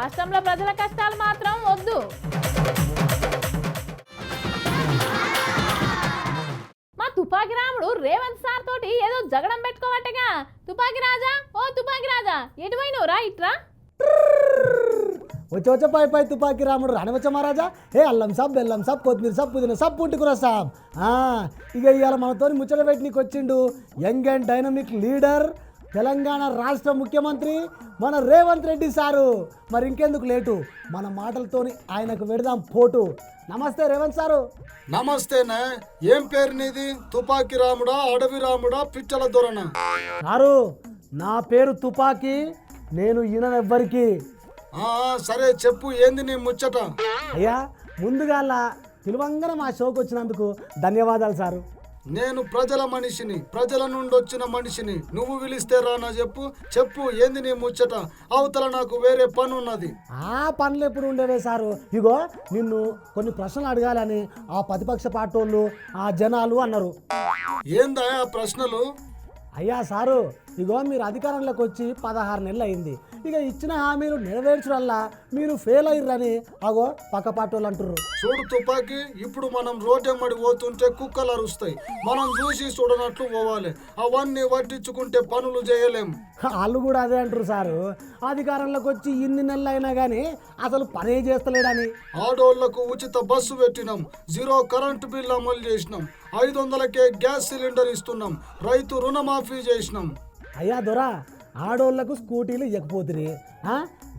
రాష్ట్రంలో ప్రజల కష్టాలు మాత్రం వద్దు. మా తుపాకి రాముడు రేవంత్ సార్ తోటి ఏదో జగడం పెట్టుకోవట్టగా. తుపాకి రాజా? ఓ తుపాకి రాజా ఎటువైనవు రా ఇట్రా వచ్చి వచ్చే పై పై తుపాకి రాముడు రానివచ్చ మహారాజా. ఏ అల్లం సబ్ బెల్లం సబ్ కొత్తిమీర సబ్ పుదీనా సబ్ పుంటికూర సాబ్. ఆ, ఇక ఇవాళ మనతో ముచ్చట పెట్టి నీకు వచ్చిండు young and dynamic leader Telangana రాష్ట్ర ముఖ్యమంత్రి మన రేవంత్ రెడ్డి సారు. మరి ఇంకెందుకు లేటు? మన మాటలతోని ఆయనకు పెడదాం పోటు. నమస్తే రేవంత్ సారు. నమస్తేనే ఏం పేరు నీది? తుపాకి రాముడా అడవి రాముడా పిచ్చల దొరన? సారు నా పేరు తుపాకీ నేను ఈయనెవ్వరికి సరే చెప్పు ఏంది నీ ముచ్చట? అయ్యా ముందుగాల పిలువంగానే మా షోకి వచ్చినందుకు ధన్యవాదాలు సారు. నేను ప్రజల మనిషిని ప్రజల నుండి వచ్చిన మనిషిని. నువ్వు పిలిస్తే రానా చెప్పు. చెప్పు ఏంది నీ ముచ్చట? అవతల నాకు వేరే పని ఉన్నది ఆ పనులు ఎప్పుడు ఉండేవే సారు. ఇగో నిన్ను కొన్ని ప్రశ్నలు అడగాలని ఆ ప్రతిపక్ష పార్టీ ఆ జనాలు అన్నారు. ఏందా ఆ ప్రశ్నలు? అయ్యా సారు ఇగో మీరు అధికారంలోకి వచ్చి పదహారు నెలలు అయింది. ఇక ఇచ్చిన హామీలు నెరవేర్చడల్లా మీరు ఫెయిల్ అయ్యారని అగో పక్క పార్టీ వాళ్ళు అంటుర్రు. చూడు తుపాకి ఇప్పుడు మనం రోడ్డెమ్మడి పోతుంటే కుక్కలు అరుస్తాయి. మనం చూసి చూడనట్లు పోవాలి. అవన్నీ పట్టించుకుంటే పనులు చేయలేం. వాళ్ళు కూడా అదే అంటారు సారు. అధికారంలోకి వచ్చి ఇన్ని నెలలు అయినా కానీ అసలు పనే చేస్తలేడని. ఆడోళ్ళకు ఉచిత బస్సు పెట్టినాం. జీరో కరెంటు బిల్ అమలు చేసినాం. ఐదు వందలకే గ్యాస్ సిలిండర్ ఇస్తున్నాం. రైతు రుణమాఫీ చేసినాం. అయ్యా దొరా ఆడోళ్ళకు స్కూటీలు ఇవ్వకపోతుంది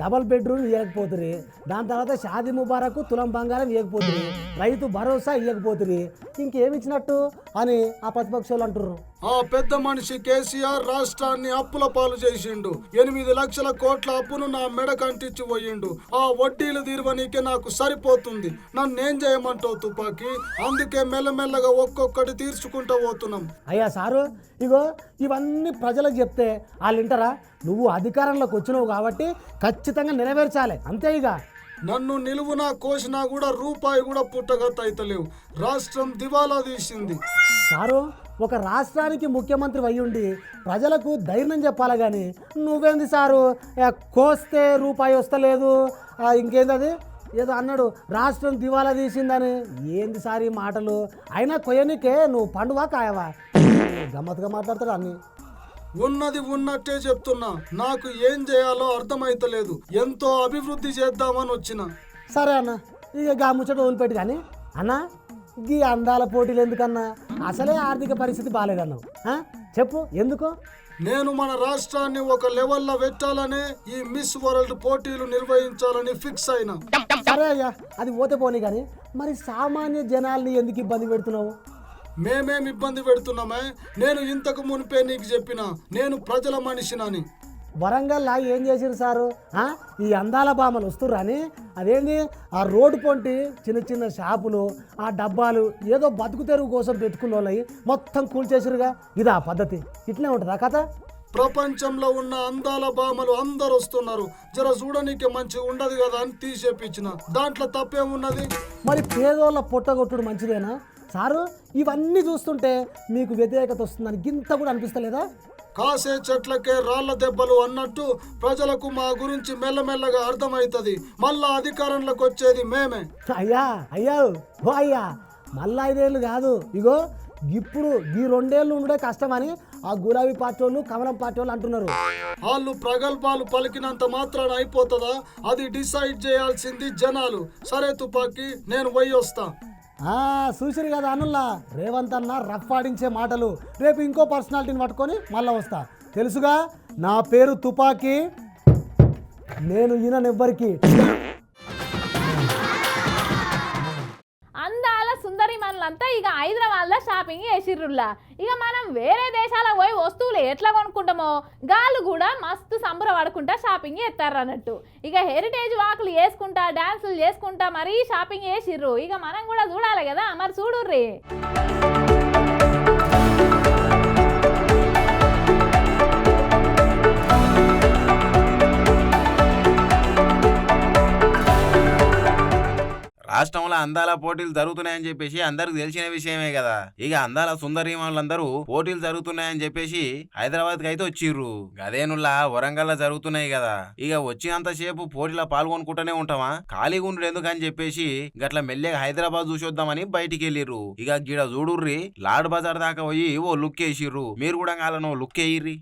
డబల్ బెడ్రూమ్ ఇవ్వకపోతురి దాని తర్వాత షాది ముబారక్ తులం బంగారం ఇవ్వకపోతురి రైతు భరోసా ఇవ్వకపోతురి ఇంకేమి ఇచ్చినట్టు అని ఆ ప్రతిపక్షాలు అంటుర్రు. ఆ పెద్ద మనిషి కేసీఆర్ రాష్ట్రాన్ని అప్పుల పాలు చేసిండు. ఎనిమిది లక్షల కోట్ల అప్పును నా మెడ కంటించి పోయిండు. ఆ వడ్డీలు తీరువనీకే నాకు సరిపోతుంది. నన్నేం చేయమంటావు తుపాకి? అందుకే మెల్లమెల్లగా ఒక్కొక్కటి తీర్చుకుంటూ పోతున్నాం. అయ్యా సారు ఇగో ఇవన్నీ ప్రజలకు చెప్తే వాళ్ళు వింటారా నువ్వు అధికారంలోకి వచ్చినావు కాబట్టి ఖచ్చితంగా నెరవేర్చాలి. అంతే ఇక. నన్ను నిలువునా కోసినా కూడా రూపాయి కూడా పుట్టగత అయితలేవు రాష్ట్రం దివాలా తీసింది. సారు ఒక రాష్ట్రానికి ముఖ్యమంత్రి అయ్యుండి ప్రజలకు ధైర్యం చెప్పాలి కానీ నువ్వేంది సారు? కోస్తే రూపాయి వస్తలేదు. ఆ, ఇంకేంది అది? ఏదో అన్నాడు రాష్ట్రం దివాలా తీసిందని. ఏంది సార్ ఈ మాటలు? అయినా కొయ్యనికే నువ్వు పండువా కాయవా? గమ్మత్తుగా మాట్లాడతాడు అన్ని. ఉన్నది ఉన్నట్టే చెప్తున్నా. నాకు ఏం చేయాలో అర్థమైతలేదు. ఎంతో అభివృద్ధి చేద్దామని వచ్చిన. సరే అన్న ఇక గా ముచ్చట వదిలిపెట్టి కానీ అన్న గీ అందాల పోటీలు ఎందుకన్నా? అసలే ఆర్థిక పరిస్థితి బాగాలేదన్నావు? చెప్పు ఎందుకు? నేను మన రాష్ట్రాన్ని ఒక లెవెల్లో పెట్టాలనే ఈ మిస్ వరల్డ్ పోటీలు నిర్వహించాలని ఫిక్స్ అయినా. సరే అయ్యా అది పోతే పోనీ కానీ మరి సామాన్య జనాల్ని ఎందుకు ఇబ్బంది పెడుతున్నావు? మేమేం ఇబ్బంది పెడుతున్నామే? నేను ఇంతకు మునిపే నీకు చెప్పిన నేను ప్రజల మనిషినని. వరంగల్లా ఏం చేసిరు సారు? ఈ అందాల బామలు వస్తుర్రని అదేంటి ఆ రోడ్డు పొంటి చిన్న చిన్న షాపులు ఆ డబ్బాలు ఏదో బతుకు తెరువు కోసం పెట్టుకున్న వాళ్ళవి మొత్తం కూల్చేసిరుగా ఇది ఆ పద్ధతి. ఇట్లే ఉంటుందా కథ? ప్రపంచంలో ఉన్న అందాల భామలు అందరు వస్తున్నారు. జర చూడనీకి మంచిగా ఉండదు కదా అని తీసేపించిన దాంట్లో తప్పేమున్నది? మరి పేదోళ్ళ పొట్టగొట్టుడు మంచిదేనా? సారు ఇవన్నీ చూస్తుంటే మీకు వ్యతిరేకత వస్తుందని గింత కూడా అనిపిస్తలేదా? కాసే చెట్లకే రాళ్ళ దెబ్బలు అన్నట్టు ప్రజలకు మా గురించి మెల్లమెల్లగా అర్థమవుతుంది మళ్ళా అధికారంలోకి వచ్చేది మేమే. అయ్యా అయ్యా ఓ అయ్యా మళ్ళా ఐదేళ్ళు కాదు. ఇగో ఇప్పుడు ఈ రెండేళ్ళు ఉండే కష్టమని ఆ గులాబీ పార్టీ వాళ్ళు కమలం పార్టీ వాళ్ళు అంటున్నారు. వాళ్ళు ప్రగల్భాలు పలికినంత మాత్రాన అయిపోతుందా? అది డిసైడ్ చేయాల్సింది జనాలు. సరే తుపాకి నేను పోయి వస్తా. చూసిరు కదా అనుల్లా? రేవంత్ అన్న రఫ్ ఆడించే మాటలు. రేపు ఇంకో పర్సనాలిటీని పట్టుకొని మళ్ళీ వస్తా. తెలుసుగా? నా పేరు తుపాకీ. నేను ఈయనెవ్వరికి వాళ్ళంతా ఇక హైదరాబాద్లో షాపింగ్ చేసిర్రుల్లా. ఇక మనం వేరే దేశాలకు పోయి వస్తువులు ఎట్లా కొనుక్కుంటామో గాళ్ళు కూడా మస్తు సంబరపడకుండా షాపింగ్ చేస్తారు అన్నట్టు. ఇక హెరిటేజ్ వాకులు వేసుకుంటా డ్యాన్సులు చేసుకుంటా మరీ షాపింగ్ చేసిర్రు. ఇక మనం కూడా చూడాలి కదా మరి చూడుర్రీ. రాష్ట్రంలో అందాల పోటీలు జరుగుతున్నాయని చెప్పేసి అందరికి తెలిసిన విషయమే కదా. ఇక అందాల సుందరి వాళ్ళందరూ పోటీలు జరుగుతున్నాయని చెప్పేసి హైదరాబాద్కి అయితే వచ్చిర్రు. గదేనుల్లా వరంగల్ జరుగుతున్నాయి కదా. ఇక వచ్చినంత సేపు పోటీలో పాల్గొనుకుంటూనే ఉంటామా? ఖాళీగా ఉండు ఎందుకని చెప్పేసి గట్ల మెల్లగా హైదరాబాద్ చూసొద్దామని బయటికి వెళ్ళిర్రు. ఇక గిడ చూడుర్రి లాడ్ బజార్ దాకా పోయి ఓ లుక్ వేసిర్రు మీరు కూడా కాలను లుక్ వేయిర్రి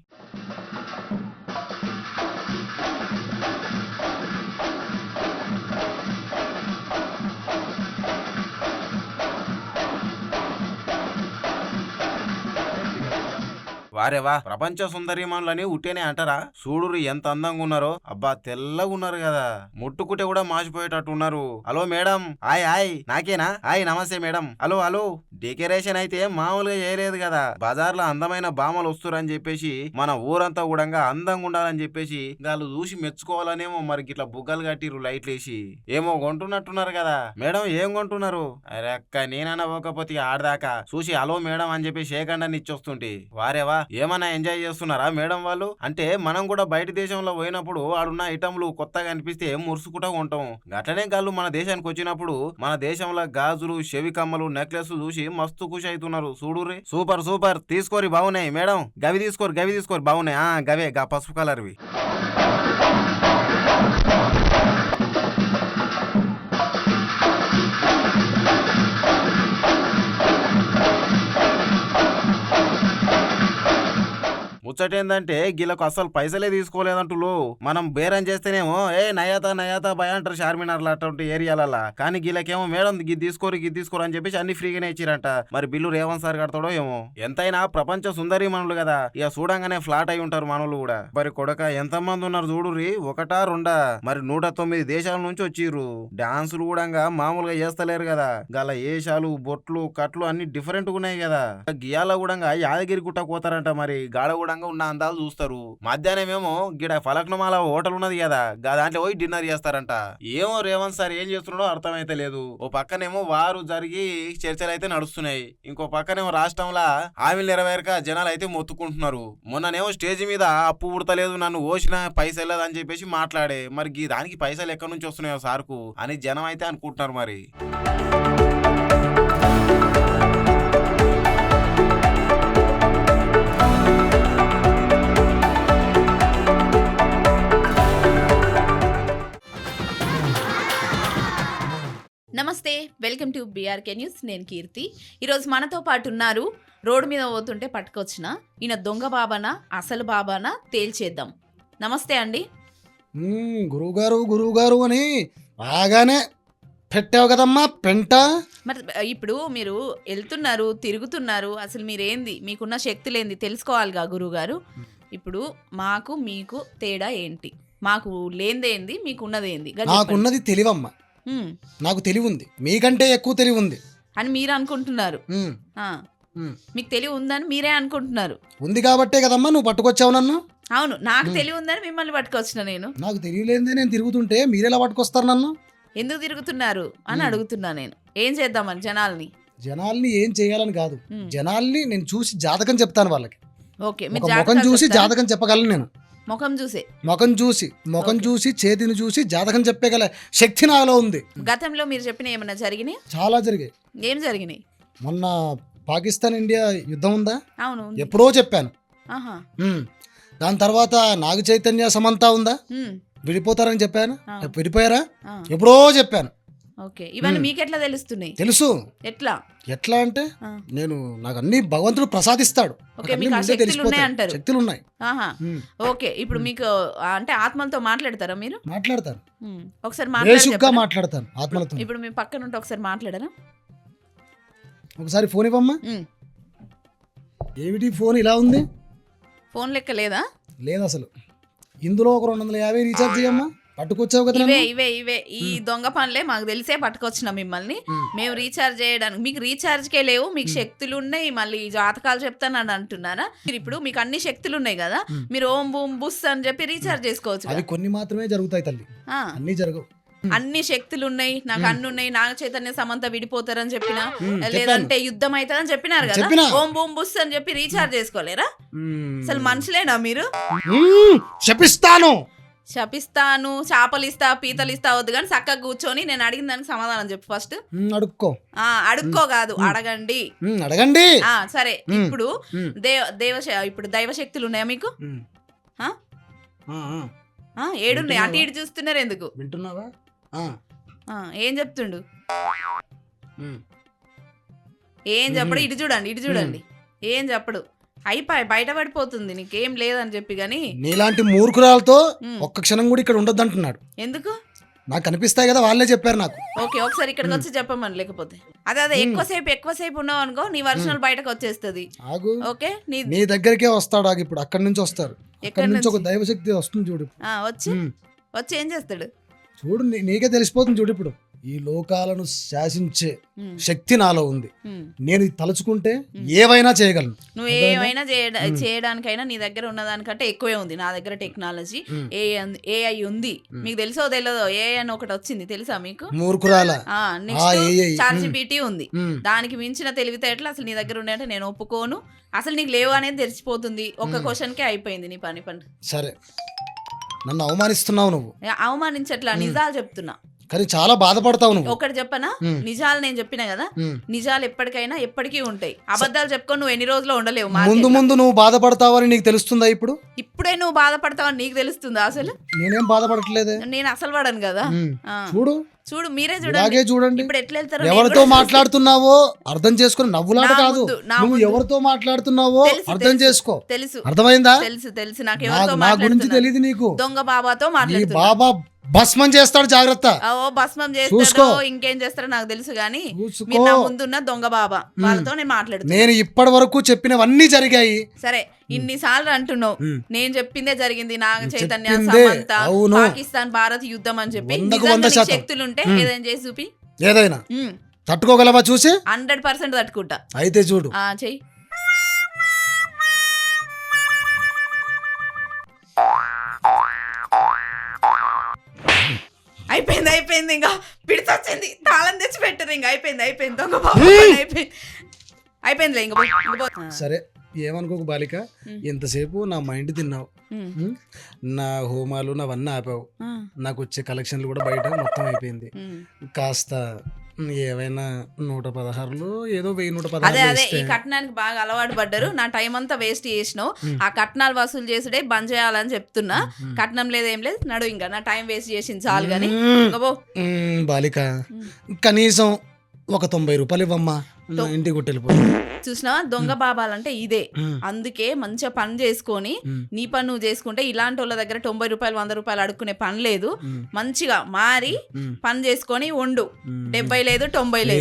వారేవా ప్రపంచ సుందరిమణులని ఉట్టేనే అంటారా? చూడురు ఎంత అందంగా ఉన్నారో. అబ్బా తెల్లగా ఉన్నారు కదా. ముట్టుకుంటే కూడా మాసిపోయేటట్టు ఉన్నారు hello madam. Hi hi. నాకేనా? Hi నమస్తే మేడం. Hello hello. డెకరేషన్ అయితే మామూలుగా చేయలేదు కదా. బజార్లో అందమైన బామలు వస్తురని చెప్పేసి మన ఊరంతా కూడా అందంగా ఉండాలని చెప్పేసి వాళ్ళు చూసి మెచ్చుకోవాలనేమో మరి ఇట్లా బుగ్గలు కట్టిర్రు లైట్లు వేసి. ఏమో కొంటున్నట్టున్నారు కదా. మేడం ఏం కొంటున్నారు? అరే అక్క నేనన్నా పోకపోతే ఆడదాకా. చూసి హలో మేడం అని చెప్పి షేకండా ఇచ్చొస్తుంటే వారేవా? ఏమైనా ఎంజాయ్ చేస్తున్నారా మేడం వాళ్ళు? అంటే మనం కూడా బయట దేశంలో పోయినప్పుడు ఆడున్న ఐటమ్లు కొత్తగా అనిపిస్తే మురుసుకుంటా ఉంటాం. అట్లనే గాళ్ళు మన దేశానికి వచ్చినప్పుడు మన దేశంలో గాజులు చెవి కమ్మలు నెక్లెస్ చూసి మస్తు ఖుషి అవుతున్నారు చూడుర్రి సూపర్ సూపర్. తీసుకోరి బాగున్నాయి మేడం. గవి తీసుకోరు గవి తీసుకోరు బాగున్నాయి గవే గా పసుపు కలర్వి. ముచ్చటేందంటే గీళ్ళకు అసలు పైసలే తీసుకోలేదంటులు. మనం బేరం చేస్తేనేమో ఏ నయాత నయాత భయ అంటారు చార్మినార్ అటువంటి ఏరియాలలా. కానీ గీళ్ళకేమో మేడం గిది తీసుకోరు గిది తీసుకోరు అని చెప్పేసి అన్ని ఫ్రీగానే ఇచ్చిరంట. మరి బిల్లు రేవంత్ సార్ కడతాడో ఏమో. ఎంతైనా ప్రపంచ సుందరి మనులు కదా. ఇక చూడంగానే ఫ్లాట్ అయి ఉంటారు మనలు కూడా. మరి కొడక ఎంత మంది ఉన్నారు చూడురి ఒకటా రెండా? మరి నూట తొమ్మిది దేశాల నుంచి వచ్చిర్రు. డాన్సులు కూడా మామూలుగా చేస్తలేరు కదా. గల ఏషాలు బొట్లు కట్లు అన్ని డిఫరెంట్ ఉన్నాయి కదా. గియాల కూడా యాదగిరి గుట్ట పోతారంట మరి. గాడ కూడా ఉన్న అందాలు చూస్తారు. మధ్యాహ్నం ఏమో గిడ ఫలక్నమాల హోటల్ ఉన్నది కదా గా దాంట్లో పోయి డిన్నర్ చేస్తారంట. ఏమో రేవంత్ సార్ ఏం చేస్తున్నాడో అర్థమైతే లేదు. ఓ పక్కనేమో వారు జరిగి చర్చలు అయితే నడుస్తున్నాయి. ఇంకో పక్కనేమో రాష్ట్రంలో హామీలు నెరవేరక జనాలు అయితే మొత్తుకుంటున్నారు. మొన్ననేమో స్టేజ్ మీద అప్పు ఉడతలేదు నన్ను ఓసిన పైసలు అని చెప్పేసి మాట్లాడే. మరి దానికి పైసలు ఎక్కడి నుంచి వస్తున్నాయో సార్కు అని జనం అయితే అనుకుంటున్నారు మరి. వెల్కమ్ టు బీఆర్కే న్యూస్ నేను కీర్తి. ఈరోజు మనతో పాటు ఉన్నారు. రోడ్డు మీద పోతుంటే పట్టుకొచ్చిన ఈయన దొంగ బాబానా అసలు బాబానా తేల్చేద్దాం. నమస్తే అండి. గురువుగారు గురువుగారు అని బాగానే పెట్టావు కదమ్మా పెంట. మరి ఇప్పుడు మీరు వెళ్తున్నారు తిరుగుతున్నారు అసలు మీరేంది? మీకున్న శక్తులేంది తెలుసుకోవాలిగా గురువుగారు. ఇప్పుడు మాకు మీకు తేడా ఏంటి? మాకు లేనిదేంది మీకు ఉన్నదేంది గా చెప్పండి. నాకున్నది తెలివమ్మా. నాకు తెలివి ఉంది మీకంటే ఎక్కువ తెలివి ఉంది అని మీరు అనుకుంటున్నారు. ఆ, మ్మ్. మీకు తెలివి ఉందని మీరే అనుకుంటున్నారు. ఉంది కాబట్టే కదమ్మా నువ్వు పట్టుకొచ్చావు నన్ను. అవును నాకు. తెలివి ఉందని మిమ్మల్ని పట్టుకొచ్చిన నేను. నాకు తెలియలేదే నేను తిరుగుతుంటే మీరెలా పట్టుకొస్తారు నన్ను? ఎందుకు తిరుగుతున్నారు అని. అడుగుతున్నా నేను. ఏం చేద్దామని జనాల్ని? జనాల్ని ఏం చేయాలని కాదు. జనాల్ని నేను చూసి జాతకం చెప్తాను వాళ్ళకి. ఓకే ముఖం చూసి? జాతకం చెప్పగలను నేను. ముఖం చూసే. ముఖం చూసి ముఖం. చూసి చేతిని చూసి జాతకం చెప్పగల శక్తి నాలో ఉంది. గతంలో మీరు చెప్పిన ఏమన్నా జరిగినాయి? చాలా జరిగాయి. ఏం జరిగినాయి? మొన్న పాకిస్తాన్ ఇండియా యుద్ధం ఉందా? అవును ఉంది. ఎప్పుడో చెప్పాను. ఆహా. ఉమ్. దాని తర్వాత నాగ చైతన్య సమంత ఉందా? ఉమ్, విడిపోతారని చెప్పాను. విడిపోయారా? ఆ, ఎప్పుడో చెప్పాను. ఓకే. ఇవన్నీ. మీకు ఎట్లా తెలుస్తున్నాయి? తెలుసు. ఎట్లా? ఎట్లా అంటే నేను నాకు అన్ని భగవంతుడు ప్రసాదిస్తాడు. ఓకే మీకు ఆ శక్తులు తెలిసిపోతాయి. ఉన్నాయంటారు. శక్తులు ఉన్నాయి ఆహా. ఓకే ఇప్పుడు మీకు అంటే ఆత్మలతో మాట్లాడతారా మీరు? మాట్లాడతాను. ఉమ్, ఒకసారి మాట్లాడి బేషుగ్గా చెప్పరా? మాట్లాడతాను ఆత్మలతో. ఇప్పుడు మీ పక్కన ఉంటే ఒకసారి మాట్లాడరా ఒకసారి ఫోన్ ఇవ్వమ్మా. ఏమిటి ఫోన్ ఇలా ఉంది? ఫోన్ లెక్క లేదా? లేదు అసలు ఇందులో ఒక రెండు వందల యాభై రీఛార్జ్ చేయమ్మా. పట్టుకొచ్చావు కదా ఇవే? ఇవే ఇవే ఈ దొంగ పనులే మాకు తెలిసే పట్టుకొచ్చిన మిమ్మల్ని. మేము రీఛార్జ్ చేయడానికి మీకు రీఛార్జ్కే లేవు మీకు. శక్తులు ఉన్నాయి మళ్ళీ జాతకాలు చెప్తానని అంటున్నారా మీరు ఇప్పుడు మీకు అన్ని శక్తులు ఉన్నాయి కదా. మీరు ఓం బూమ్ బుస్ అని చెప్పి రీఛార్జ్ చేసుకోవచ్చు అవి. కొన్ని మాత్రమే జరుగుతాయి తల్లి అన్ని జరగవు అన్ని శక్తులు ఉన్నాయి నాకు అన్ని ఉన్నాయి నాగ చైతన్య సమంత విడిపోతారని చెప్పిన లేదంటే యుద్ధం అవుతుందని చెప్పినారు కదా. ఓం బూమ్ బుస్ అని చెప్పి రీఛార్జ్ చేసుకోలేరా. అసలు మనుషులేనా మీరు మ్మ్. శపిస్తాను చేపలు ఇస్తా పీతలు ఇస్తా వద్దు కానీ చక్కగా కూర్చొని నేను అడిగిన దానికి సమాధానం చెప్పు ఫస్ట్. అడుక్కో. ఆ అడుక్కో కాదు అడగండి. అడగండి. ఆ సరే. ఇప్పుడు దేవ దేవ ఇప్పుడు దైవ శక్తులు ఉన్నాయా మీకు? ఏడున్నాయి అటు? ఇటు చూస్తున్నారు ఎందుకు? వింటున్నావా? ఏం చెప్తుండు. ఏం చెప్పడు. ఇటు చూడండి ఇటు చూడండి. ఏం చెప్పడు? అయిపోయి బయట పడిపోతుంది నీకేం లేదని చెప్పి కానీ నీలాంటి మూర్ఖురాలతో. ఒక్క క్షణం కూడా ఇక్కడ ఉండొద్దు అంటున్నాడు ఎందుకు? నాకు కనిపిస్తాయి కదా వాళ్ళే చెప్పారు నాకు. ఓకే ఒకసారి ఇక్కడికి వచ్చి చెప్పమని లేకపోతే. అదే అదే ఎక్కువసేపు ఎక్కువసేపు ఉన్నావు అనుకో నీ వర్షాలు బయటకు వచ్చేస్తుంది. ఆగు. ఓకే నీ నీ దగ్గరికే వస్తాడు ఆగు ఇప్పుడు అక్కడి నుంచి వస్తారు. ఎక్కడి అక్కడి నుంచి? ఒక? దైవశక్తి వస్తుంది చూడు ఆ, వచ్చి. వచ్చి ఏం చేస్తాడు? చూడు నీకే తెలిసిపోతుంది చూడు ఇప్పుడు. ఈ లోకాలను శాసించే శక్తి నాలో ఉంది. నేను తలుచుకుంటే ఏవైనా చేయగలను. నువ్వు? ఏమైనా చేయడా- చేయడానికైనా నీ దగ్గర ఉన్నదానికంటే ఎక్కువే ఉంది. నా దగ్గర టెక్నాలజీ ఉమ్. ఏఐ ఉంది. మీకు తెలుసో తెలియదో ఏఐ అని ఒకటి వచ్చింది. తెలుసా మీకు? మూర్ఖురాల? ఆ ఆ, నెక్స్ట్ AI, చార్జ్ ఉమ్. పీటీ ఉంది. దానికి మించిన తెలివితేటలు అసలు నీ దగ్గర ఉన్నాయంటే నేను ఒప్పుకోను. అసలు నీకు లేవు అనేది తెలిసిపోతుంది. ఒక్క. క్వశ్చన్ కే అయిపోయింది నీ పని పని. సరే. నన్ను అవమానిస్తున్నావు నువ్వు. అవమానించట్లా. నిజాలు చెప్తున్నా. కానీ చాలా బాధపడతావు నువ్వు. ఒకటి చెప్పనా. నిజాలు నేను చెప్పిన కదా. నిజాలు ఎప్పటికైనా ఎప్పటికీ ఉంటాయి. అబద్ధాలు చెప్పుకొని నువ్వు ఎన్ని రోజులు ఉండలేవు ముందు. ముందు నువ్వు బాధపడతావని నీకు తెలుస్తుందా ఇప్పుడు? ఇప్పుడే నువ్వు బాధపడతావని నీకు తెలుస్తుందా అసలు? నేనేం బాధపడట్లేదే. నేను అసలు పడను కదా. చూడు. చూడు మీరే చూడండి. చూడండి. ఇప్పుడు ఎట్లా వెళ్తారో ఎవరితో మాట్లాడుతున్నావో అర్థం చేసుకుని నవ్వులాట కాదు. నువ్వు. ఎవరితో మాట్లాడుతున్నావో అర్థం. చేసుకో. తెలుసు. అర్థమైందా? తెలుసు తెలుసు. నాకు ఎవరితో నా గురించి తెలియదు నీకు. దొంగ బాబాతో నీ మాట్లాడుతున్నా బాబా భస్మం చేస్తాడు జాగ్రత్త. ఓ భస్మం చూసుకో. చేస్తాడో ఇంకేం చేస్తారో నాకు తెలుసు కానీ చూసుకో. మీరు నా ముందున్న దొంగ బాబా. వాళ్ళతో నేను మాట్లాడుతున్నా. నేను ఇప్పటి వరకు చెప్పినవన్నీ జరిగాయి. సరే ఇన్నిసార్లు అంటున్నావు. ఉమ్. నేను చెప్పిందే జరిగింది నాగ చైతన్య చెప్పిందే, సమంత అవును. పాకిస్తాన్ భారత్ యుద్ధం అని చెప్పి. వందకు నిజంగా వంద నీకు శాతం. శక్తులుంటే ఉమ్. ఏదైనా చేసి చూపి. ఏదైనా. తట్టుకోగలవా చూసి? హండ్రెడ్ పర్సెంట్ తట్టుకుంటా. అయితే చూడు. ఆ చెయ్యి. అయిపోయింది అయిపోయింది ఇంకా. పిడిచొచ్చింది తాళం తెచ్చి పెట్టరు ఇంకా. అయిపోయింది అయిపోయింది. దొంగ బాబు. అయిపోయింది. అయిపోయిందిలే ఇంక. సరే ఏమనుకోకు బాలిక. ఎంతసేపు నా మైండ్ తిన్నావు? నా హోమాలు నావన్నీ ఆపావు. నాకు వచ్చే కలెక్షన్లు కూడా బయట మొత్తం అయిపోయింది. కాస్త ఏవైనా నూట పదహారులు ఏదో వెయ్యి నూట అదే పదహారు అదే ఇస్తే ఈ కట్నానికి బాగా అలవాటు పడ్డారు. నా టైం అంతా వేస్ట్ చేసినావు. ఆ కట్నాలు వసూలు చేసుడే బంద్ చేయాలని చెప్తున్నా. కట్నం లేదు ఏం లేదు. నడు ఇంకా నా టైం వేస్ట్ చేసింది చాలు కానీ బాలిక. కనీసం ఒక తొంభై రూపాయలు ఇవ్వమ్మా. ఇంటికి కొట్టెళ్ళిపో చూసినావా దొంగ బాబాలంటే ఇదే. అందుకే మంచిగా పని చేసుకొని నీ పని నువ్వు చేసుకుంటే ఇలాంటి వాళ్ళ దగ్గర తొంభై రూపాయలు వంద రూపాయలు అడుక్కునే పని లేదు. మంచిగా మారి పని చేసుకొని ఉండు. ఉమ్. డెబ్బై లేదు తొంభై లేదు.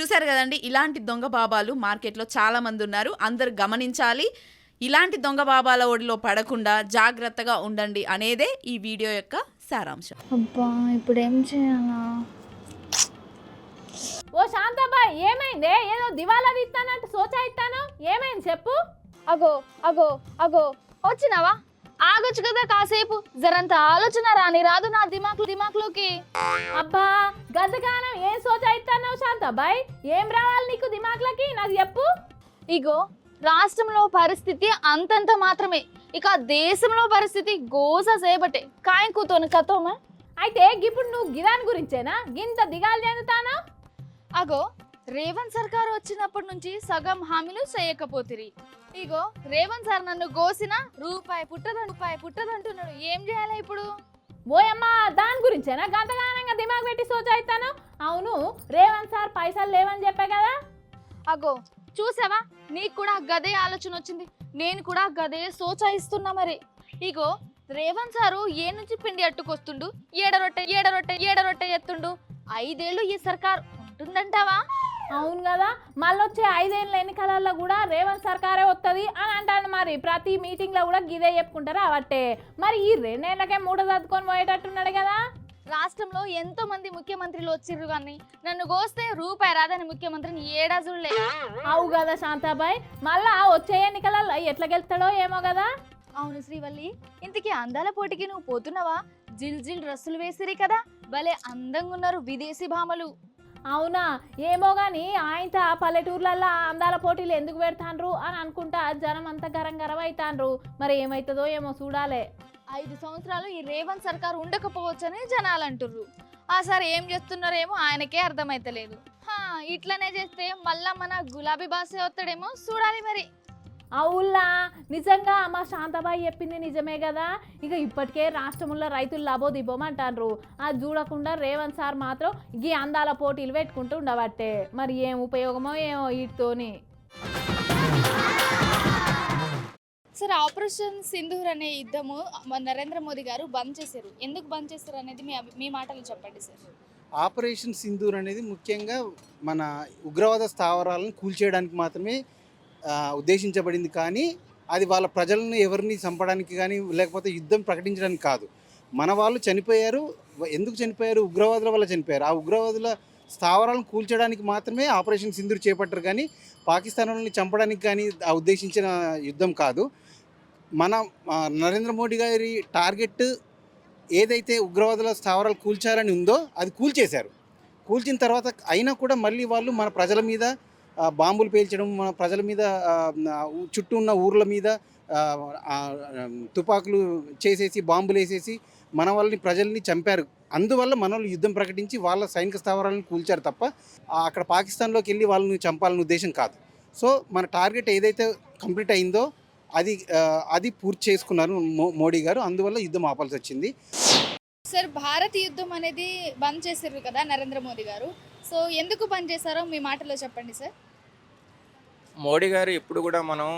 చూసారు కదండి ఇలాంటి దొంగ బాబాలు మార్కెట్లో చాలా మంది ఉన్నారు. అందరు గమనించాలి ఇలాంటి దొంగ బాబాల ఒడిలో పడకుండా జాగ్రత్తగా ఉండండి అనేదే ఈ వీడియో యొక్క సారాంశం. అబ్బా ఇప్పుడు ఏం చేయాలా? ఓ శాంతాబాయ్ ఏమైందే? ఏదో దివాలా తీస్తానంటే సోచా ఇస్తాను? ఏమైంది చెప్పు. అగో అగో అగో వచ్చినావా? ఆగొచ్చు కదా కాసేపు. జరంత ఆలోచన రాని రాదు నా దిమాక్ దిమాక్లోకి. అబ్బా గద్దగానం ఏం సోచా ఇస్తాను శాంతాబాయ్ ఏం రావాలి నీకు దిమాగ్లకి నాకు చెప్పు. ఇగో రాష్ట్రంలో పరిస్థితి అంతంత మాత్రమే. ఇక దేశంలో పరిస్థితి గోస సేపటే. కాయంకుతోని కథోమే? అయితే ఇప్పుడు నువ్వు గిదాని గురించేనా? గింత దిగాలు చెందుతానా అగో రేవంత్ సర్కార్ వచ్చినప్పటి నుంచి సగం హామీలు చేయకపోతిరి. ఇగో రేవంత్ సార్ నన్ను గోసిన రూపాయి పుట్టదు రూపాయి పుట్టదంటున్నాడు ఏం చేయాలి ఇప్పుడు? ఓయమ్మా దాని గురించేనా? గంతగానంగా దిమాగ్ పెట్టి సోచా ఇస్తాను అవును రేవంత్ సార్ పైసలు లేవని చెప్పే కదా? అగో చూసావా? నీకు కూడా గదే ఆలోచన వచ్చింది. నేను కూడా గదే సోచాయిస్తున్నా మరి. ఇగో రేవంత్ సారు ఏ నుంచి పిండి అట్టుకొస్తుండు? ఏడరొట్టె ఏడరొట్టె ఏడరొట్టె ఎత్తుండు? ఐదేళ్ళు ఈ సర్కార్ ఉంటుందంటావా? అవును కదా. మళ్ళొచ్చే ఐదేళ్ళ ఎన్నికలలో కూడా రేవంత్ సర్కారే వస్తుంది అని అంటాను మరి. ప్రతి మీటింగ్లో కూడా గిదే చెప్పుకుంటారు అవట్టే. మరి ఈ రెండేళ్ళకే మూడు చదువుకొని పోయేటట్టున్నాడు కదా. రాష్ట్రంలో ఎంతో మంది ముఖ్యమంత్రులు వచ్చిర్రు కానీ నన్ను గోస్తే రూపాయి రాదని ముఖ్యమంత్రిని ఏడా చూడలే. అవు కదా శాంతాబాయ్. మళ్ళా వచ్చే ఎన్నికలలో ఎట్లా గెలుస్తాడో ఏమో కదా. అవును శ్రీవల్లి ఇంతకీ అందాల పోటీకి నువ్వు పోతున్నావా? జిల్ జిల్ డ్రెస్సులు వేసిరి కదా. భలే అందంగా ఉన్నారు విదేశీ భామలు. అవునా? ఏమో కానీ ఆయనతో పల్లెటూర్లలో అందాల పోటీలు ఎందుకు పెడతాండ్రు అని అనుకుంటా జనం అంత గరం గరం అవుతాండ్రు మరి ఏమవుతుందో ఏమో చూడాలి. ఐదు సంవత్సరాలు ఈ రేవంత్ సర్కార్ ఉండకపోవచ్చని జనాలు అంటుర్రు. ఆ సార్ ఏం చేస్తున్నారేమో ఆయనకే అర్థమైతలేదు. ఇట్లనే చేస్తే మళ్ళా మన గులాబీ బాసే వస్తాడేమో చూడాలి మరి. అవుల్లా నిజంగా మా శాంతబాయి చెప్పింది నిజమే కదా? ఇక ఇప్పటికే రాష్ట్రంలో రైతులు లాభోదిబ్బోమంటారు అది చూడకుండా రేవంత్ సార్ మాత్రం ఈ అందాల పోటీలు పెట్టుకుంటూ ఉండబట్టే. మరి ఏం ఉపయోగమో ఏమో వీటితోని. సార్ ఆపరేషన్ సింధూర్ అనే యుద్ధము మన నరేంద్ర మోదీ గారు బంద్ చేశారు. ఎందుకు బంద్ చేశారు అనేది మీ మీ మాటలు చెప్పండి సార్. ఆపరేషన్ సింధూర్ అనేది ముఖ్యంగా మన ఉగ్రవాద స్థావరాలను కూల్చేయడానికి మాత్రమే ఉద్దేశించబడింది కానీ అది వాళ్ళ ప్రజలను ఎవరిని చంపడానికి కానీ లేకపోతే యుద్ధం ప్రకటించడానికి కాదు. మన వాళ్ళు చనిపోయారు ఎందుకు చనిపోయారు? ఉగ్రవాదుల వల్ల చనిపోయారు. ఆ ఉగ్రవాదుల స్థావరాలను కూల్చడానికి మాత్రమే ఆపరేషన్ సింధూర్ చేపట్టారు కానీ పాకిస్తాన్ వాళ్ళని చంపడానికి కానీ ఆ ఉద్దేశించిన యుద్ధం కాదు. మన నరేంద్ర మోడీ గారి టార్గెట్ ఏదైతే ఉగ్రవాదుల స్థావరాలు కూల్చాలని ఉందో అది కూల్చేశారు. కూల్చిన తర్వాత అయినా కూడా మళ్ళీ వాళ్ళు మన ప్రజల మీద బాంబులు పేల్చడం మన ప్రజల మీద చుట్టూ ఉన్న ఊర్ల మీద తుపాకులు చేసేసి బాంబులు వేసేసి మన వాళ్ళని ప్రజల్ని చంపారు. అందువల్ల మన వాళ్ళు యుద్ధం ప్రకటించి వాళ్ళ సైనిక స్థావరాలను కూల్చారు తప్ప అక్కడ పాకిస్తాన్లోకి వెళ్ళి వాళ్ళని చంపాలనే ఉద్దేశం కాదు. సో మన టార్గెట్ ఏదైతే కంప్లీట్ అయిందో అది అది పూర్తి చేసుకున్నారు మో మోడీ గారు. అందువల్ల యుద్ధం ఆపాల్సి వచ్చింది. సార్ భారత్ యుద్ధం అనేది బంద్ చేశారు కదా నరేంద్ర మోదీ గారు. సో ఎందుకు బంద్ చేశారో మీ మాటలో చెప్పండి సార్. మోడీ గారు ఎప్పుడు కూడా మనం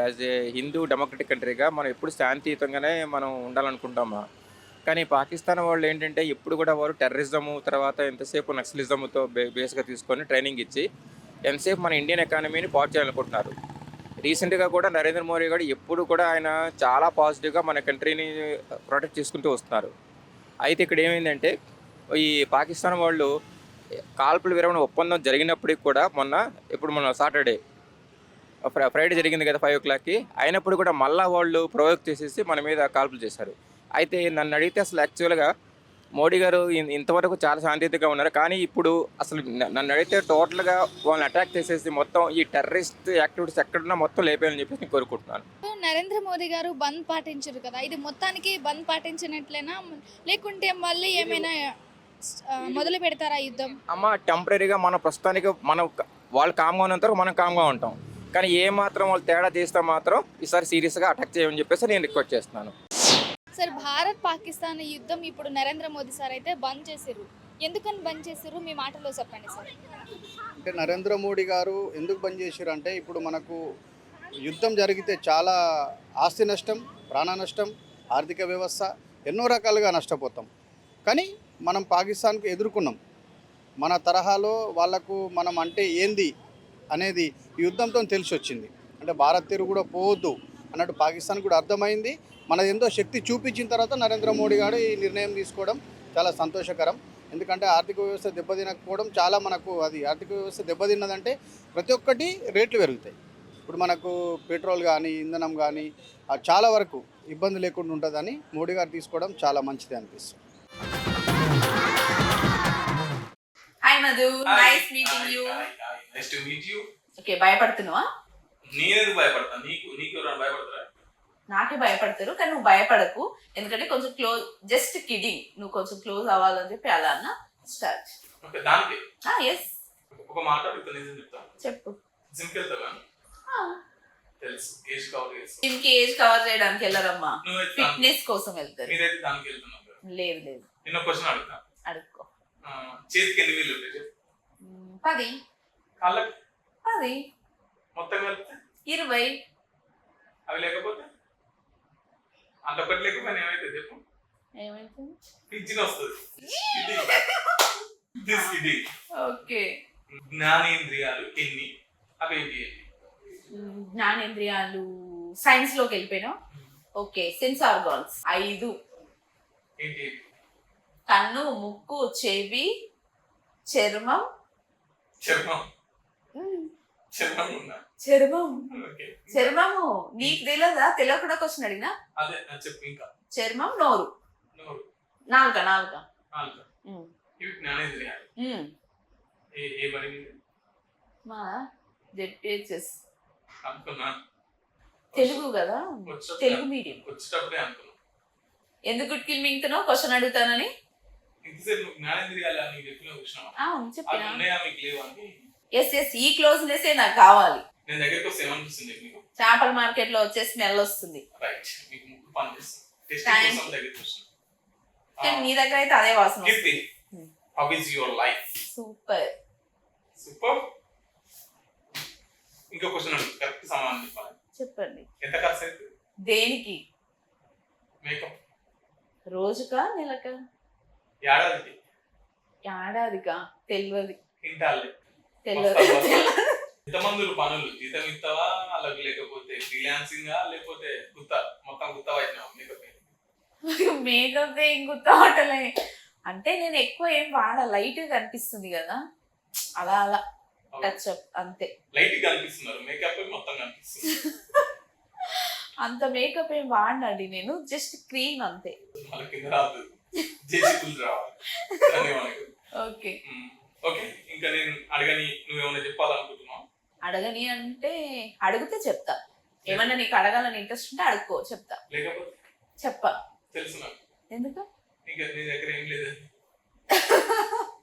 యాజ్ ఏ హిందూ డెమోక్రటిక్ కంట్రీగా మనం ఎప్పుడు శాంతియుతంగానే మనం ఉండాలనుకుంటామా కానీ పాకిస్తాన్ వాళ్ళు ఏంటంటే ఎప్పుడు కూడా వారు టెర్రరిజము తర్వాత ఎంతసేపు నక్సలిజంతో బే బేస్గా తీసుకొని ట్రైనింగ్ ఇచ్చి ఎంతసేపు మన ఇండియన్ ఎకానమీని పాటు చేయాలనుకుంటున్నారు. రీసెంట్గా కూడా నరేంద్ర మోడీ గారు ఎప్పుడు కూడా ఆయన చాలా పాజిటివ్గా మన కంట్రీని ప్రొటెక్ట్ చేసుకుంటూ వస్తున్నారు. అయితే ఇక్కడ ఏమైందంటే ఈ పాకిస్తాన్ వాళ్ళు కాల్పుల విరమణ ఒప్పందం జరిగినప్పటికి కూడా మొన్న ఇప్పుడు మన సాటర్డే ఫ్రైడే జరిగింది కదా ఫైవ్ ఓ క్లాక్కి అయినప్పుడు కూడా మళ్ళా వాళ్ళు ప్రొవోక్ చేసేసి మన మీద కాల్పులు చేశారు. అయితే నన్ను అడిగితే అసలు యాక్చువల్గా మోడీ గారు ఇంతవరకు చాలా శాంతియుతంగా ఉన్నారు. కానీ ఇప్పుడు అసలు నన్ను అడిగితే టోటల్గా వాళ్ళని అటాక్ చేసేసి మొత్తం ఈ టెర్రరిస్ట్ యాక్టివిటీస్ ఎక్కడున్నా మొత్తం లేపేయాలని చెప్పేసి నేను కోరుకుంటున్నాను. నరేంద్ర మోదీ గారు బంద్ పాటించారు కదా. ఇది మొత్తానికి బంద్ పాటించినట్లేనా? లేకుంటే మళ్ళీ ఏమైనా మొదలు పెడతారా యుద్ధం? అమ్మ టెంపరీగా మన ప్రస్తుతానికి మనం వాళ్ళు కామ్గా ఉన్నంత వరకు మనం కామ్గా ఉంటాం. కానీ ఏ మాత్రం వాళ్ళు తేడా చేస్తే మాత్రం ఈసారి సీరియస్గా అటాక్ చేయమని చెప్పేసి నేను రిక్వెస్ట్ చేస్తున్నాను. సార్ భారత్ పాకిస్తాన్ యుద్ధం ఇప్పుడు నరేంద్ర మోదీ సార్ అయితే బంద్ చేశారు ఎందుకని బంద్ చేశారు మీ మాటలో చెప్పండి సార్. అంటే నరేంద్ర మోడీ గారు ఎందుకు బంద్ చేశారు అంటే ఇప్పుడు మనకు యుద్ధం జరిగితే చాలా ఆస్తి నష్టం ప్రాణ నష్టం ఆర్థిక వ్యవస్థ ఎన్నో రకాలుగా నష్టపోతాం. కానీ మనం పాకిస్తాన్కు ఎదుర్కొన్నాం. మన తరహాలో వాళ్ళకు మనం అంటే ఏంది అనేది ఈ యుద్ధంతో తెలిసి వచ్చింది అంటే భారత్ తీరు కూడా పోవద్దు అన్నట్టు పాకిస్తాన్ కూడా అర్థమైంది. మన ఎంతో శక్తి చూపించిన తర్వాత నరేంద్ర మోడీ గారు ఈ నిర్ణయం తీసుకోవడం చాలా సంతోషకరం. ఎందుకంటే ఆర్థిక వ్యవస్థ దెబ్బతినకపోవడం చాలా మనకు అది ఆర్థిక వ్యవస్థ దెబ్బతిన్నదంటే ప్రతి ఒక్కటి రేట్లు పెరుగుతాయి. ఇప్పుడు మనకు పెట్రోల్ కానీ ఇంధనం కానీ చాలా వరకు ఇబ్బంది లేకుండా ఉంటుందని మోడీ గారు తీసుకోవడం చాలా మంచిది అనిపిస్తుంది. Hi Madhu nice meeting you next meet you okay భయపడుతున్నావా? నేనెందుకు భయపడతాను? నీకు నీకు ఎవరైనా భయపడతారా? నాకే భయపడతారు కానీ నువ్వు భయపడకు. ఎందుకంటే కొంచెం క్లోజ్ జస్ట్ కిడింగ్ నువ్వు కొంచెం క్లోజ్ అవ్వాలని చెప్పి అలా అన్న స్టార్ట్ ఓకే దానికి. ఎస్ ఒక మాట నిజం చెప్తా. చెప్పు. జిమ్కి వెళ్తావా? తెలుసు ఏజ్ కవర్ చేసి. ఏజ్ కవర్ చేయడానికి వెళ్ళరమ్మా. ఫిట్నెస్ కోసం వెళ్తారు. మీరైతే దానికి. లేదు లేదు. నిన్న క్వశ్చన్ అడుగుతా. ఆ, చేతికి ఎన్ని వీళ్ళు ఉంటాయి? పది. కాళ్ళకి? పది. మొత్తం కలిపితే? ఇరవై. అవి లేకపోతే? అంత ఒకటి లేకపోయినా ఏమైతే చెప్పు? ఏమైతుంది? పిచ్చిన వస్తుంది. ఓకే. జ్ఞానేంద్రియాలు ఎన్ని? అవి ఏంటి జ్ఞానేంద్రియాలు సైన్స్లోకి వెళ్ళిపోయినావు ఓకే సెన్స్ ఆర్గాన్స్ ఐదు. ఏంటి కన్ను ముక్కు చెవి చర్మం. చర్మం. చర్మం చర్మం. చర్మము. నీకు తెలియదా తెలియకుండా క్వశ్చన్ అడిగినా? చర్మం నోరు. నోరు. నాలుక నాలుక. మ్, జెడ్పిహెచ్ఎస్. తెలుగు కదా? తెలుగు మీడియం. ఎందుకు మింగుతున్నావు? క్వశ్చన్ అడుగుతానని? ఇంతసేపు నువ్వు జ్ఞానం తిరగాలి నీకు చెప్పిన వచ్చినావా అవును అవి చెప్పినా ఉన్నాయా మీకు లేవు అని? ఎస్ ఎస్ ఈ క్లోజ్నెస్ నాకు కావాలి. నేను దగ్గరికి వస్తే ఏమనిపిస్తుంది మీకు? చేపల మార్కెట్లో వచ్చే స్మెల్ వస్తుంది. రైట్ మీకు ముక్కు పని చేస్తుంది. టెస్ట్ Thank కోసం దగ్గరికి వచ్చిన కానీ నీ దగ్గర అయితే అదే వాసన Keerthi how is your life super super ఇంకో క్వశ్చన్ అడుగు. కరెక్ట్ సమాధానం చెప్పాలి. చెప్పండి. ఎంత ఖర్చు అవుతుంది దేనికి? మేకప్ రోజుకా నెలకా? ఏడాదికి? తెలియదు తింటాలి తెలియదు ఎంతమంది పనులు? జీతం ఇస్తావా? అలాగే లేకపోతే ఫ్రీలాన్సింగ్ లేకపోతే గుత్త మొత్తం గుత్త వచ్చినావు మేకప్ మేకప్ ఏం గుర్తుపట్టలే అంటే నేను ఎక్కువ ఏం వాడ లైట్ కనిపిస్తుంది కదా. అలా అలా. టచ్ అప్ అంతే. లైట్ కనిపిస్తున్నారు. మేకప్ మొత్తం కనిపిస్తుంది. అంత మేకప్ ఏం వాడినండి నేను. జస్ట్ క్రీమ్ అంతే. జేసీబుల్ రావాలి. ఓకే. ఓకే ఇంకా నేను అడగని నువ్వేమైనా చెప్పాలనుకుంటున్నావు? అడగని అంటే అడిగితే చెప్తా. ఏమన్నా నీకు అడగాలని ఇంట్రెస్ట్ ఉంటే అడుక్కో చెప్తా. లేకపోతే చెప్పా. తెలుసు నాకు. ఎందుకు? ఇంకా నీ దగ్గర ఏం లేదు.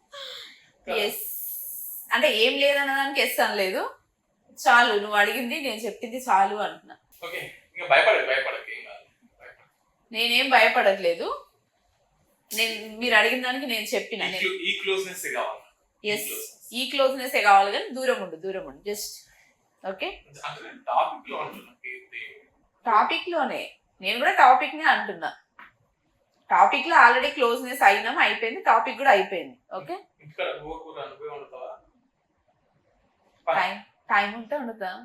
ఎస్ అంటే ఏం లేదన్న దానికి ఎస్ అనలేదు చాలు నువ్వు అడిగింది నేను చెప్పింది చాలు అంటున్నా. ఓకే ఇంకా భయపడకు భయపడకు ఏం కాదు. నేనేం భయపడట్లేదు. నేను మీరు అడిగిన దానికి నేను చెప్పిన. ఈ క్లోజ్నెస్ కావాలి? ఎస్ ఈ క్లోజ్నెస్ కావాలి కానీ దూరం ఉండు దూరం ఉండు. జస్ట్ ఓకే టాపిక్లోనే. నేను కూడా టాపిక్ నే అంటున్నా. టాపిక్లో ఆల్రెడీ క్లోజ్నెస్ అయినాం అయిపోయింది. టాపిక్ కూడా అయిపోయింది ఓకే టైం టైం ఉంటే వండుతారా?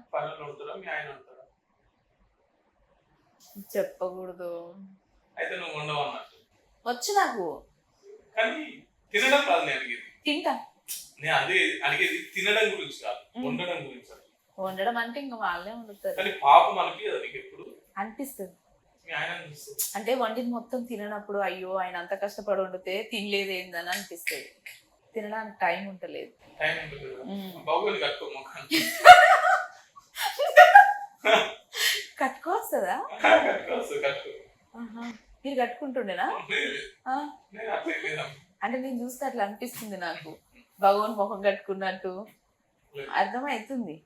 చెప్పకూడదు. అయితే నువ్వు వండవు అన్నట్టు వచ్చు నాకు. కానీ తినడం కాదు నేను అడిగేది. తింటా. నేను అదే అడిగేది తినడం గురించి కాదు. వండడం గురించి అడిగేది. వండడం అంటే ఇంకా వాళ్ళే వండుతారు. కానీ పాపం అనిపించదు నీకు ఎప్పుడు? అనిపిస్తుంది. మీ ఆయన చూస్తుంది అంటే వండిని మొత్తం తిననప్పుడు అయ్యో ఆయన అంత కష్టపడి వండితే తినలేదు ఏందని అనిపిస్తుంది. తినడానికి టైం టైం ఉంటుంది కదా. మ్మ్. బాగోని కట్టుకో ముఖాన్ని కట్టుకోవస్తుందా? కట్టుకో వస్తుంది కట్టుకో. ఆహా. మీరు కట్టుకుంటుండేనా. అంటే నేను చూస్తే అట్లా అనిపిస్తుంది నాకు. భగవాన్ ముఖం కట్టుకున్నట్టు. అర్థమవుతుంది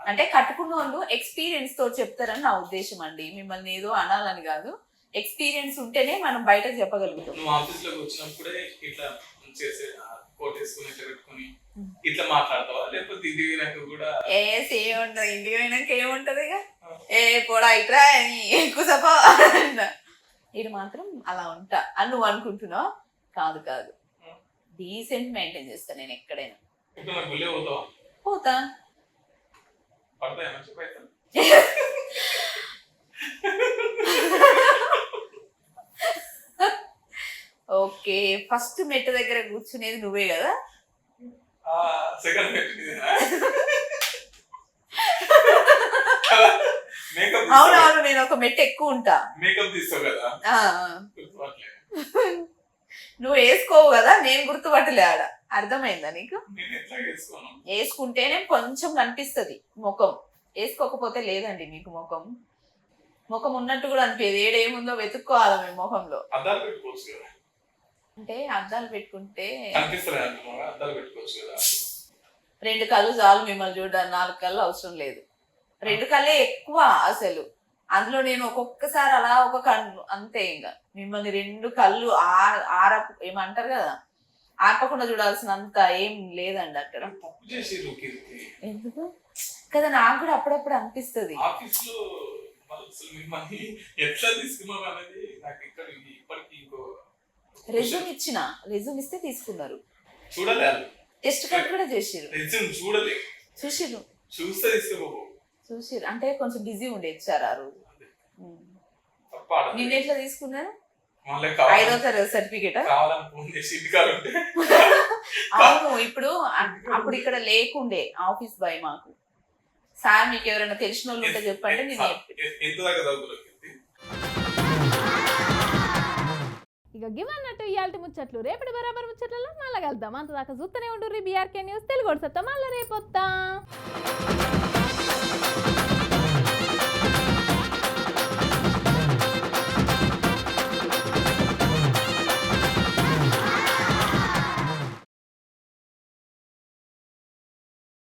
అంటే కట్టుకున్న వాళ్ళు ఎక్స్పీరియన్స్తో చెప్తారని నా ఉద్దేశం అండి. మిమ్మల్ని ఏదో అనాలని కాదు. ఎక్స్పీరియన్స్ ఉంటేనే మనం బయట చెప్పగలుగుతాం. నువ్వు ఆఫీస్లోకి వచ్చినప్పుడే ఇట్లా చేసే కోట్ వేసుకుని ఇట్లా పెట్టుకుని ఇట్లా మాట్లాడతావా? లేకపోతే ఇంటికి పోయినాక కూడా ఏ సేమ్ ఉండదు ఇంటికి పోయినాక ఏముంటది ఏ పోడా ఇట్రా ఎక్కువసపో ఇది మాత్రం అలా ఉంటా అని నువ్వు అనుకుంటున్నావు? కాదు కాదు. డీసెంట్ మెయింటైన్ చేస్తా నేను ఎక్కడైనా. పోతా. ఓకే ఫస్ట్ మెట్టు దగ్గర కూర్చునేది నువ్వే కదా? సెకండ్ మేకప్ అవునవును నేను ఒక మెట్టు ఎక్కువ ఉంటా. మేకప్ తీస్తావు కదా? ఆ, గుర్తుపట్టలేదు. నువ్వు వేసుకోవు కదా నేను గుర్తుపట్టలే ఆడ. అర్థమైందా నీకు? నేను ఎట్లా వేసుకోను? వేసుకుంటేనే కొంచెం కనిపిస్తుంది ముఖం. వేసుకోకపోతే లేదండి మీకు ముఖం. ముఖం ఉన్నట్టు కూడా అనిపించదు ఏడేముందో వెతుక్కోవాలి మేము ముఖంలో. అద్దాలు పెట్టుకోవచ్చు కదా? అంటే అద్దాలు పెట్టుకుంటే కనిపిస్తలే అంటున్నావా? అద్దాలు పెట్టుకోవచ్చు కదా? రెండు కళ్ళు చాలు మిమ్మల్ని చూడడానికి నాలుగు కళ్ళు అవసరం లేదు. రెండు కళ్ళే ఎక్కువ అసలు. అందులో నేను ఒక్కొక్కసారి అలా ఒక కన్ను అంతే ఇంకా మిమ్మల్ని రెండు కళ్ళు ఆ- ఆర ఏమంటారు కదా? ఆర్పకుండా చూడాల్సినంత ఏం లేదండి అక్కడ. ఎందుకు? కదా నాకు కూడా అప్పుడప్పుడు అనిపిస్తుంది. రెజ్యూమ్ ఇచ్చిన రెజ్యూమ్ ఇస్తే తీసుకున్నారు. టెస్ట్ కట్ కూడా చేసిర్రు. రెజ్యూమ్ చూడలే. చూసిర్రు. చూస్తే తీసుకోబో చూసిర్రు. అంటే కొంచెం బిజీ ఉండే ఇచ్చారు ఆ రోజు. నిన్న ఎట్లా తీసుకున్నారు? మళ్ళీ ఐదో తరగతి సర్టిఫికేట్? చేసి అవును ఇప్పుడు అప్పుడు ఇక్కడ లేకుండే ఆఫీస్ బాయ్ మాకు. సార్ మీకు ఎవరైనా తెలిసిన వాళ్ళు ఉంటే చెప్పండి నేను ఇక గివ్ అన్నట్టు ఇయాల్టి ముచ్చట్లు. రేపటి బరాబర్ ముచ్చట్లలో మళ్ళీ కలుద్దాం. అంతదాకా చూస్తూనే ఉండు బీఆర్కే న్యూస్ తెలుగు మళ్ళీ రేపు వద్దాం